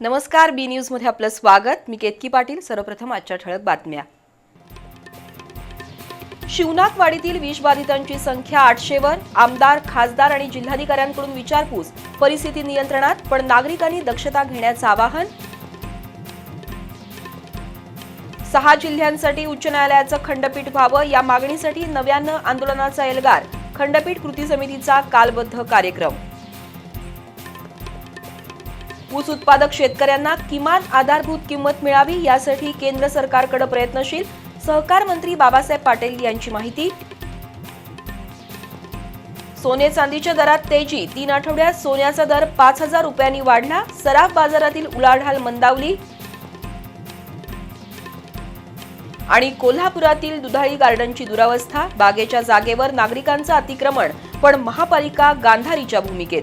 नमस्कार बी न्यूजमध्ये आपलं स्वागत. मी केतकी पाटील सर्वप्रथम आजच्या ठळक बातम्या. शिवनाथवाडीतील विषबाधितांची संख्या आठशेवर आमदार खासदार आणि जिल्हाधिकाऱ्यांकडून विचारपूस. परिस्थिती नियंत्रणात पण नागरिकांनी दक्षता घेण्याचं आवाहन. सहा जिल्ह्यांसाठी उच्च न्यायालयाचं खंडपीठ व्हावं या मागणीसाठी नव्यानं आंदोलनाचा एल्गार. खंडपीठ कृती समितीचा कालबद्ध कार्यक्रम. ऊस उत्पादक शेतकऱ्यांना किमान आधारभूत किंमत मिळावी यासाठी केंद्र सरकारकडे प्रयत्नशील सहकार मंत्री बाबासाहेब पाटील यांची माहिती. सोने चांदीच्या दरात तेजी. तीन आठवड्यात सोन्याचा दर पाच हजार रुपयांनी वाढला. सराफ बाजारातील उलाढाल मंदावली आणि कोल्हापुरातील दुधाळी गार्डनची दुरावस्था. बागेच्या जागेवर नागरिकांचं अतिक्रमण पण महापालिका गांधारीच्या भूमिकेत.